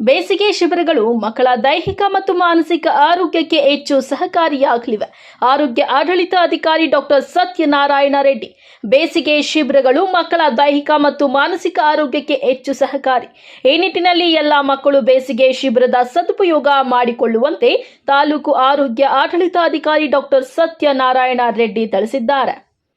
ಬೇಸಿಗೆ ಶಿಬಿರಗಳು ಮಕ್ಕಳ ದೈಹಿಕ ಮತ್ತು ಮಾನಸಿಕ ಆರೋಗ್ಯಕ್ಕೆ ಹೆಚ್ಚು ಸಹಕಾರಿಯಾಗಲಿವೆ. ಆರೋಗ್ಯ ಆಡಳಿತ ಅಧಿಕಾರಿ ಡಾಕ್ಟರ್ ಸತ್ಯನಾರಾಯಣ ರೆಡ್ಡಿ, ಬೇಸಿಗೆ ಶಿಬಿರಗಳು ಮಕ್ಕಳ ದೈಹಿಕ ಮತ್ತು ಮಾನಸಿಕ ಆರೋಗ್ಯಕ್ಕೆ ಹೆಚ್ಚು ಸಹಕಾರಿ. ಈ ನಿಟ್ಟಿನಲ್ಲಿ ಎಲ್ಲ ಮಕ್ಕಳು ಬೇಸಿಗೆ ಶಿಬಿರದ ಸದುಪಯೋಗ ಮಾಡಿಕೊಳ್ಳುವಂತೆ ತಾಲೂಕು ಆರೋಗ್ಯ ಆಡಳಿತಾಧಿಕಾರಿ ಡಾಕ್ಟರ್ ಸತ್ಯನಾರಾಯಣ ರೆಡ್ಡಿ ತಿಳಿಸಿದ್ದಾರೆ.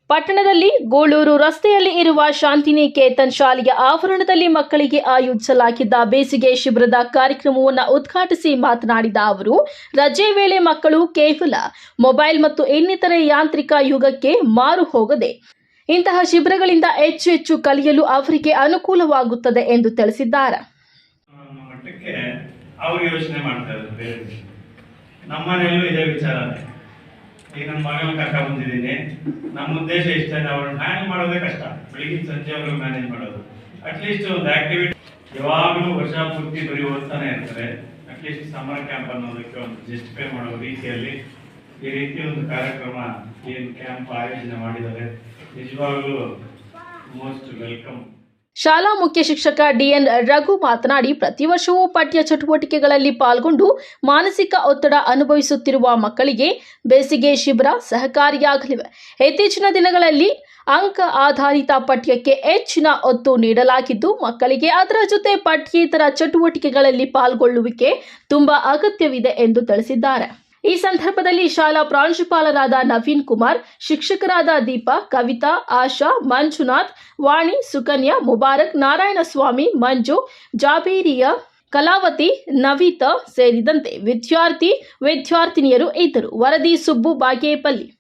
ಪಟ್ಟಣದಲ್ಲಿ ಗೋಳೂರು ರಸ್ತೆಯಲ್ಲಿ ಇರುವ ಶಾಂತಿನಿಕೇತನ್ ಶಾಲೆಯ ಆವರಣದಲ್ಲಿ ಮಕ್ಕಳಿಗೆ ಆಯೋಜಿಸಲಾಗಿದ್ದ ಬೇಸಿಗೆ ಶಿಬಿರದ ಕಾರ್ಯಕ್ರಮವನ್ನು ಉದ್ಘಾಟಿಸಿ ಮಾತನಾಡಿದ ಅವರು, ರಜೆ ವೇಳೆ ಮಕ್ಕಳು ಕೇವಲ ಮೊಬೈಲ್ ಮತ್ತು ಇನ್ನಿತರೆ ಯಾಂತ್ರಿಕ ಯುಗಕ್ಕೆ ಮಾರು ಹೋಗದೆ ಇಂತಹ ಶಿಬಿರಗಳಿಂದ ಹೆಚ್ಚು ಹೆಚ್ಚು ಕಲಿಯಲು ಅವರಿಗೆ ಅನುಕೂಲವಾಗುತ್ತದೆ ಎಂದು ತಿಳಿಸಿದ್ದಾರೆ. ಈಗ ನನ್ನ ಮಗನ ಕರ್ಕ ಬಂದಿದ್ದೀನಿ. ನಮ್ಮ ಉದ್ದೇಶ ಇಷ್ಟೇ ಅವ್ರನ್ನ ಮ್ಯಾನೇಜ್ ಮಾಡೋದೇ ಕಷ್ಟ. ಬೆಳಿಗ್ಗೆ ಸಂಜೆ ಅವ್ರಿಗೆ ಮ್ಯಾನೇಜ್ ಮಾಡೋದು. ಅಟ್ಲೀಸ್ಟ್ ಒಂದು ಆಕ್ಟಿವಿಟಿ ಯಾವಾಗಲೂ ವರ್ಷ ಪೂರ್ತಿ ಬರೀ ಓದ್ತಾನೆ ಇರ್ತಾರೆ. ಅಟ್ಲೀಸ್ಟ್ ಸಮರ್ ಕ್ಯಾಂಪ್ ಅನ್ನೋದಕ್ಕೆ ಒಂದು ಜಸ್ಟಿಫೈ ಮಾಡೋ ರೀತಿಯಲ್ಲಿ ಈ ರೀತಿ ಒಂದು ಕಾರ್ಯಕ್ರಮ ಏನು ಕ್ಯಾಂಪ್ ಆಯೋಜನೆ ಮಾಡಿದ್ದಾರೆ. ನಿಜವಾಗ್ಲೂ ಮೋಸ್ಟ್ ವೆಲ್ಕಮ್ ಶಾಲಾ ಮುಖ್ಯ ಶಿಕ್ಷಕ ಡಿಎನ್ ರಘು ಮಾತನಾಡಿ, ಪ್ರತಿ ವರ್ಷವೂ ಪಠ್ಯ ಚಟುವಟಿಕೆಗಳಲ್ಲಿ ಪಾಲ್ಗೊಂಡು ಮಾನಸಿಕ ಒತ್ತಡ ಅನುಭವಿಸುತ್ತಿರುವ ಮಕ್ಕಳಿಗೆ ಬೇಸಿಗೆ ಶಿಬಿರ ಸಹಕಾರಿಯಾಗಲಿವೆ. ಇತ್ತೀಚಿನ ದಿನಗಳಲ್ಲಿ ಅಂಕ ಆಧಾರಿತ ಪಠ್ಯಕ್ಕೆ ಹೆಚ್ಚಿನ ಒತ್ತು ನೀಡಲಾಗಿದ್ದು, ಮಕ್ಕಳಿಗೆ ಅದರ ಜೊತೆ ಪಠ್ಯೇತರ ಚಟುವಟಿಕೆಗಳಲ್ಲಿ ಪಾಲ್ಗೊಳ್ಳುವಿಕೆ ತುಂಬಾ ಅಗತ್ಯವಿದೆ ಎಂದು ತಿಳಿಸಿದ್ದಾರೆ. ಈ ಸಂದರ್ಭದಲ್ಲಿ ಶಾಲಾ ಪ್ರಾಂಶುಪಾಲರಾದ ನವೀನ್ ಕುಮಾರ್, ಶಿಕ್ಷಕರಾದ ದೀಪಾ, ಕವಿತಾ, ಆಶಾ, ಮಂಜುನಾಥ್, ವಾಣಿ, ಸುಕನ್ಯಾ, ಮುಬಾರಕ್, ನಾರಾಯಣಸ್ವಾಮಿ, ಮಂಜು, ಜಾಬೇರಿಯ, ಕಲಾವತಿ, ನವಿತಾ ಸೇರಿದಂತೆ ವಿದ್ಯಾರ್ಥಿ, ವಿದ್ಯಾರ್ಥಿನಿಯರು ಇದ್ದರು. ವರದಿ ಸುಬ್ಬು ಬಾಗೇಪಲ್ಲಿ.